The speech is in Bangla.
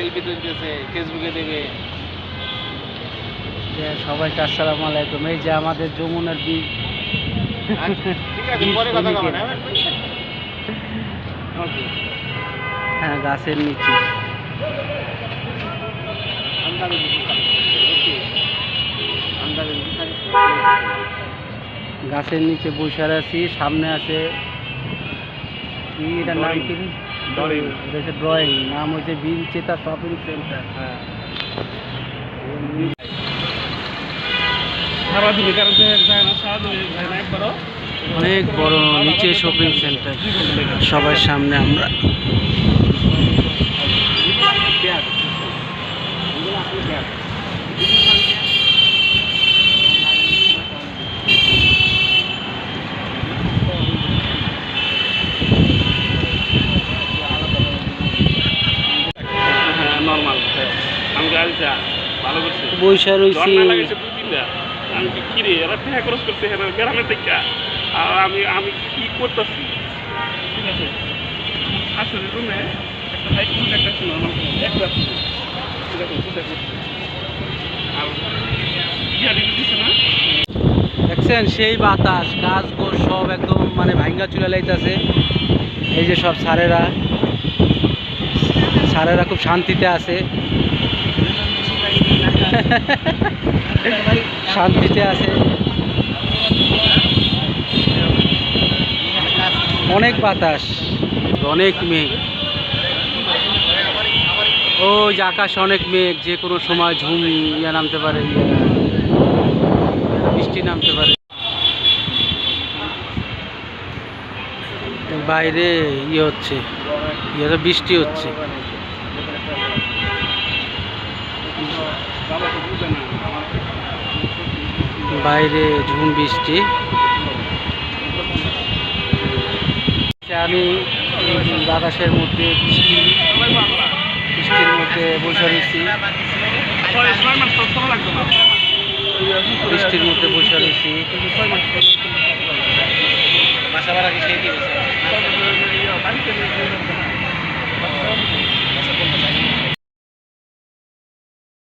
সেলফি তুলতেছে ফেসবুকে দেবে সবাইকে আসসালামু আলাইকুম এই যে আমাদের যমুনার বীজ হ্যাঁ গাছের নিচে। গাছের নিচে বসে আছি সামনে আছে কি এটার নাম কি? ড্রয়িং এটা ড্রয়িং নাম হচ্ছে বীর চেতা শপিং সেন্টার হ্যাঁ। অনেক বড় নিচে শপিং সেন্টার সবার সামনে আমরা। Yeah. আমি ভালো করছে। বৈশা আমি কি কিরে এরা করছে গ্রামের থেকে আর আমি আমি কি করতেছি? ঠিক আছে। আসলে রুমে একটা একটা দেখছেন সেই বাতাস গাছ গোছ সব একদম মানে ভাঙ্গা চুলে লাইতেছে। এই যে সব সারেরা। সারেরা খুব শান্তিতে আছে। শান্তিতে আছে। অনেক বাতাস। অনেক মেঘ। ও যে আকাশ অনেক মেঘ, যে কোনো সময় ঝুম ইয়া নামতে পারে বৃষ্টি নামতে পারে। বাইরে ইয়ে হচ্ছে ইয়ে বৃষ্টি হচ্ছে। বাইরে ঝুম বৃষ্টি। আমি বাতাসের মধ্যে বৃষ্টি, বৃষ্টির মধ্যে বসে রয়েছি। বৃষ্টির মধ্যে বসে রয়েছি।